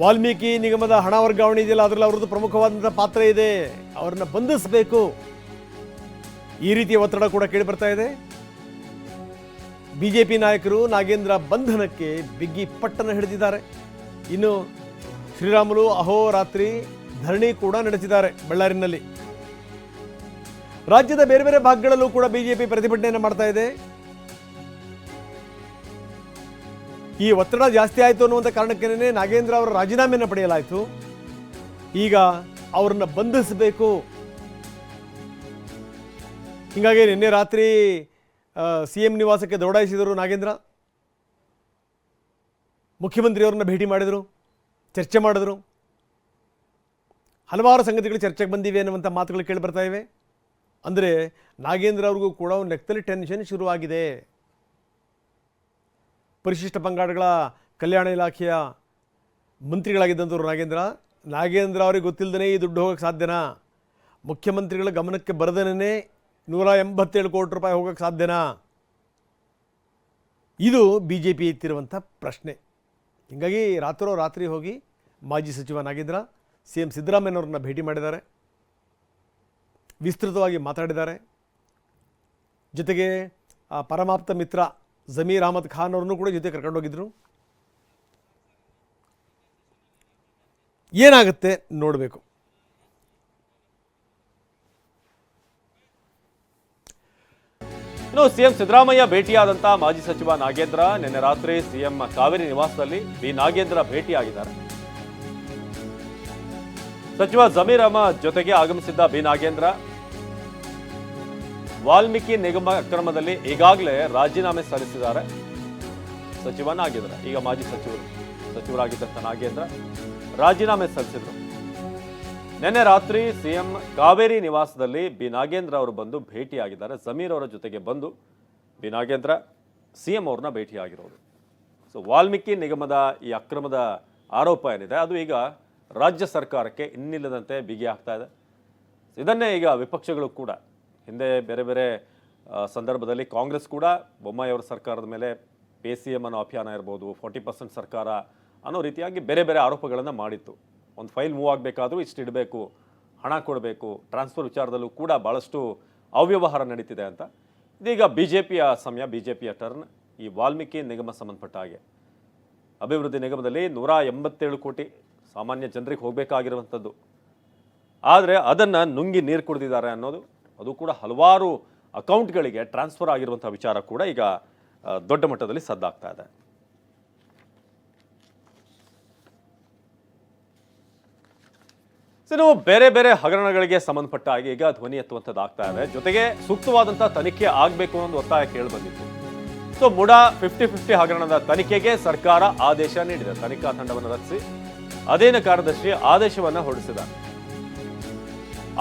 ವಾಲ್ಮೀಕಿ ನಿಗಮದ ಹಣ ವರ್ಗಾವಣೆ ಇದೆಯಲ್ಲ, ಅದರಲ್ಲಿ ಅವ್ರದ್ದು ಪ್ರಮುಖವಾದಂಥ ಪಾತ್ರ ಇದೆ. ಅವ್ರನ್ನ ಬಂಧಿಸಬೇಕು. ಈ ರೀತಿಯ ಒತ್ತಡ ಕೂಡ ಕೇಳಿ ಬರ್ತಾ ಇದೆ. ಬಿಜೆಪಿ ನಾಯಕರು ನಾಗೇಂದ್ರ ಬಂಧನಕ್ಕೆ ಬಿಗ್ಗಿ ಪಟ್ಟನ್ನು ಹಿಡಿದಿದ್ದಾರೆ. ಇನ್ನು ಶ್ರೀರಾಮುಲು ಅಹೋರಾತ್ರಿ ಧರಣಿ ಕೂಡ ನಡೆಸಿದ್ದಾರೆ ಬಳ್ಳಾರಿನಲ್ಲಿ. ರಾಜ್ಯದ ಬೇರೆ ಬೇರೆ ಭಾಗಗಳಲ್ಲೂ ಕೂಡ ಬಿಜೆಪಿ ಪ್ರತಿಭಟನೆಯನ್ನು ಮಾಡ್ತಾ ಇದೆ. ಈ ಒತ್ತಡ ಜಾಸ್ತಿ ಆಯಿತು ಅನ್ನುವಂಥ ಕಾರಣಕ್ಕೇನೆ ನಾಗೇಂದ್ರ ಅವರ ರಾಜೀನಾಮೆಯನ್ನು ಪಡೆಯಲಾಯಿತು. ಈಗ ಅವರನ್ನ ಬಂಧಿಸಬೇಕು. ಹೀಗಾಗಿ ನಿನ್ನೆ ರಾತ್ರಿ ಸಿ ಎಂ ನಿವಾಸಕ್ಕೆ ದೌಡಾಯಿಸಿದರು ನಾಗೇಂದ್ರ. ಮುಖ್ಯಮಂತ್ರಿಯವ್ರನ್ನ ಭೇಟಿ ಮಾಡಿದರು, ಚರ್ಚೆ ಮಾಡಿದ್ರು. ಹಲವಾರು ಸಂಗತಿಗಳು ಚರ್ಚೆಗೆ ಬಂದಿವೆ ಅನ್ನುವಂಥ ಮಾತುಗಳು ಕೇಳಿ ಬರ್ತಾ ಇವೆ. ಅಂದರೆ ನಾಗೇಂದ್ರ ಅವ್ರಿಗೂ ಕೂಡ ಒಂದು ಲೆಕ್ಕದಲ್ಲಿ ಟೆನ್ಷನ್ ಶುರುವಾಗಿದೆ. ಪರಿಶಿಷ್ಟ ಪಂಗಡಗಳ ಕಲ್ಯಾಣ ಇಲಾಖೆಯ ಮಂತ್ರಿಗಳಾಗಿದ್ದಂಥವ್ರು ನಾಗೇಂದ್ರ. ನಾಗೇಂದ್ರ ಅವ್ರಿಗೆ ಗೊತ್ತಿಲ್ಲದೇ ಈ ದುಡ್ಡು ಹೋಗೋಕ್ಕೆ ಸಾಧ್ಯನಾ? ಮುಖ್ಯಮಂತ್ರಿಗಳ ಗಮನಕ್ಕೆ ಬರದೇನೆ ನೂರ ಎಂಬತ್ತೇಳು ಕೋಟಿ ರೂಪಾಯಿ ಹೋಗೋಕ್ಕೆ ಸಾಧ್ಯನಾ? ಇದು ಬಿ ಜೆ ಪಿ ಎತ್ತಿರುವಂಥ ಪ್ರಶ್ನೆ. ಹೀಗಾಗಿ ರಾತ್ರೋ ರಾತ್ರಿ ಹೋಗಿ ಮಾಜಿ ಸಚಿವ ನಾಗೇಂದ್ರ ಸಿ ಎಂ ಸಿದ್ದರಾಮಯ್ಯನವ್ರನ್ನ ಭೇಟಿ ಮಾಡಿದ್ದಾರೆ. ವಿಸ್ತೃತವಾಗಿ ಮಾತಾಡಿದ್ದಾರೆ. ಜೊತೆಗೆ ಪರಮಾಪ್ತ ಮಿತ್ರ ಜಮೀರ್ ಅಹಮದ್ ಖಾನ್ ಅವ್ರನ್ನೂ ಕೂಡ ಜೊತೆ ಕರ್ಕೊಂಡೋಗಿದ್ರು ಏನಾಗುತ್ತೆ ನೋಡಬೇಕು. ಇನ್ನು ಸಿಎಂ ಸಿದ್ದರಾಮಯ್ಯ ಭೇಟಿಯಾದಂತ ಮಾಜಿ ಸಚಿವ ನಾಗೇಂದ್ರ, ನಿನ್ನೆ ರಾತ್ರಿ ಸಿಎಂ ಕಾವೇರಿ ನಿವಾಸದಲ್ಲಿ ಬಿ ನಾಗೇಂದ್ರ ಭೇಟಿಯಾಗಿದ್ದಾರೆ. ಸಚಿವ ಜಮೀರ್ ಅಹಮದ್ ಜೊತೆಗೆ ಆಗಮಿಸಿದ್ದ ಬಿ ನಾಗೇಂದ್ರ ವಾಲ್ಮೀಕಿ ನಿಗಮ ಅಕ್ರಮದಲ್ಲಿ ಈಗಾಗಲೇ ರಾಜೀನಾಮೆ ಸಲ್ಲಿಸಿದ್ದಾರೆ. ಸಚಿವ ಈಗ ಮಾಜಿ ಸಚಿವರು ಸಚಿವರಾಗಿದ್ದಂಥ ನಾಗೇಂದ್ರ ರಾಜೀನಾಮೆ ಸಲ್ಲಿಸಿದರು. ನಿನ್ನೆ ರಾತ್ರಿ ಸಿಎಂ ಕಾವೇರಿ ನಿವಾಸದಲ್ಲಿ ಬಿ ನಾಗೇಂದ್ರ ಅವರು ಬಂದು ಭೇಟಿಯಾಗಿದ್ದಾರೆ. ಜಮೀರ್ ಅವರ ಜೊತೆಗೆ ಬಂದು ಬಿ ನಾಗೇಂದ್ರ, ಸಿಎಂ ಅವ್ರನ್ನ ಭೇಟಿಯಾಗಿರೋದು. ಸೊ ವಾಲ್ಮೀಕಿ ನಿಗಮದ ಈ ಅಕ್ರಮದ ಆರೋಪ ಏನಿದೆ, ಅದು ಈಗ ರಾಜ್ಯ ಸರ್ಕಾರಕ್ಕೆ ಇನ್ನಿಲ್ಲದಂತೆ ಬಿಗಿ ಆಗ್ತಾ ಇದೆ. ಇದನ್ನೇ ಈಗ ವಿಪಕ್ಷಗಳು ಕೂಡ ಹಿಂದೆ ಬೇರೆ ಬೇರೆ ಸಂದರ್ಭದಲ್ಲಿ ಕಾಂಗ್ರೆಸ್ ಕೂಡ ಬೊಮ್ಮಾಯಿ ಅವರ ಸರ್ಕಾರದ ಮೇಲೆ ಪೇ ಸಿ ಎಂ ಅನ್ನೋ ಅಭಿಯಾನ ಇರ್ಬೋದು, ಫೋರ್ಟಿ ಪರ್ಸೆಂಟ್ ಸರ್ಕಾರ ಅನ್ನೋ ರೀತಿಯಾಗಿ ಬೇರೆ ಬೇರೆ ಆರೋಪಗಳನ್ನು ಮಾಡಿತ್ತು. ಒಂದು ಫೈಲ್ ಮೂವ್ ಆಗಬೇಕಾದ್ರೂ ಇಷ್ಟು ಇಡಬೇಕು, ಹಣ ಕೊಡಬೇಕು, ಟ್ರಾನ್ಸ್ಫರ್ ವಿಚಾರದಲ್ಲೂ ಕೂಡ ಭಾಳಷ್ಟು ಅವ್ಯವಹಾರ ನಡೀತಿದೆ ಅಂತ. ಇದೀಗ ಬಿ ಜೆ ಪಿಯ ಸಮಯ ಬಿ ಜೆ ಪಿಯ ಟರ್ನ್ ಈ ವಾಲ್ಮೀಕಿ ನಿಗಮ ಸಂಬಂಧಪಟ್ಟ ಹಾಗೆ. ಅಭಿವೃದ್ಧಿ ನಿಗಮದಲ್ಲಿ ನೂರ ಎಂಬತ್ತೇಳು ಕೋಟಿ ಸಾಮಾನ್ಯ ಜನರಿಗೆ ಹೋಗಬೇಕಾಗಿರುವಂಥದ್ದು. ಆದರೆ ಅದನ್ನು ನುಂಗಿ ನೀರು ಕುಡಿದಿದ್ದಾರೆ ಅನ್ನೋದು ಅದು ಕೂಡ ಹಲವಾರು ಅಕೌಂಟ್ಗಳಿಗೆ ಟ್ರಾನ್ಸ್ಫರ್ ಆಗಿರುವಂಥ ವಿಚಾರ ಕೂಡ ಈಗ ದೊಡ್ಡ ಮಟ್ಟದಲ್ಲಿ ಸದ್ದಾಗ್ತಾ ಇದೆ. ಇನ್ನು ಬೇರೆ ಬೇರೆ ಹಗರಣಗಳಿಗೆ ಸಂಬಂಧಪಟ್ಟ ಹಾಗೆ ಈಗ ಧ್ವನಿ ಎತ್ತುವಂಥದ್ದು ಆಗ್ತಾ ಇದೆ. ಜೊತೆಗೆ ಸೂಕ್ತವಾದಂಥ ತನಿಖೆ ಆಗಬೇಕು ಅನ್ನೋ ಒಂದು ಒತ್ತಾಯ ಕೇಳಿ ಬಂದಿತ್ತು. ಸೊ, ಮುಡಾ ಫಿಫ್ಟಿ ಫಿಫ್ಟಿ ಹಗರಣದ ತನಿಖೆಗೆ ಸರ್ಕಾರ ಆದೇಶ ನೀಡಿದೆ. ತನಿಖಾ ತಂಡವನ್ನು ರಚಿಸಿ, ಅಧೀನ ಕಾರ್ಯದರ್ಶಿ ಆದೇಶವನ್ನು ಹೊರಡಿಸಿದ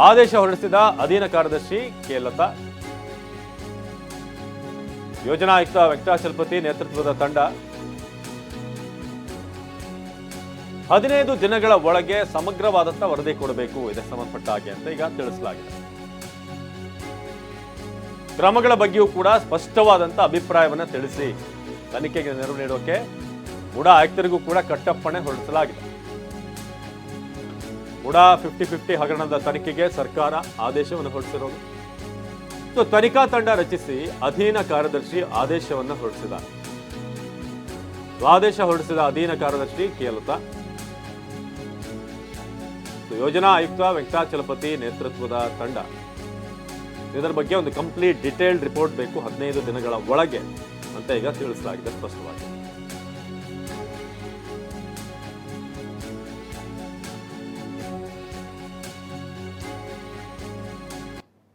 ಆದೇಶ ಹೊರಡಿಸಿದ ಅಧೀನ ಕಾರ್ಯದರ್ಶಿ ಕೆ. ಲತಾ. ಯೋಜನಾ ಆಯುಕ್ತ ವೆಂಕಟಾಚಲಪತಿ ನೇತೃತ್ವದ ತಂಡ. ಹದಿನೈದು ದಿನಗಳ ಒಳಗೆ ಸಮಗ್ರವಾದಂತ ವರದಿ ಕೊಡಬೇಕು, ಇದಕ್ಕೆ ಸಂಬಂಧಪಟ್ಟ ಹಾಗೆ ಅಂತ ಈಗ ತಿಳಿಸಲಾಗಿದೆ. ಕ್ರಮಗಳ ಬಗ್ಗೆಯೂ ಕೂಡ ಸ್ಪಷ್ಟವಾದಂತ ಅಭಿಪ್ರಾಯವನ್ನ ತಿಳಿಸಿ, ತನಿಖೆಗೆ ನೆರವು ನೀಡೋಕೆ ಕೂಡ ಆಯುಕ್ತರಿಗೂ ಕೂಡ ಕಟ್ಟಪ್ಪಣೆ ಹೊರಡಿಸಲಾಗಿದೆ. ಮುಡಾ ಫಿಫ್ಟಿ ಫಿಫ್ಟಿ ಹಗರಣದ ತನಿಖೆಗೆ ಸರ್ಕಾರ ಆದೇಶವನ್ನು ಹೊರಡಿಸಿರೋದು. ಸೊ, ತನಿಖಾ ತಂಡ ರಚಿಸಿ ಅಧೀನ ಕಾರ್ಯದರ್ಶಿ ಆದೇಶವನ್ನು ಹೊರಡಿಸಿದ. ಆದೇಶ ಹೊರಡಿಸಿದ ಅಧೀನ ಕಾರ್ಯದರ್ಶಿ ಕೇಲತಾ ಯೋಜನಾ ಆಯುಕ್ತ ವೆಂಕಟಾಚಲಪತಿ ನೇತೃತ್ವದ ತಂಡ. ಇದರ ಬಗ್ಗೆ ಒಂದು ಕಂಪ್ಲೀಟ್ ಡಿಟೇಲ್ಡ್ ರಿಪೋರ್ಟ್ ಬೇಕು ಹದಿನೈದು ದಿನಗಳ ಒಳಗೆ ಅಂತ ಈಗ ತಿಳಿಸಲಾಗಿದೆ ಸ್ಪಷ್ಟವಾಗಿ.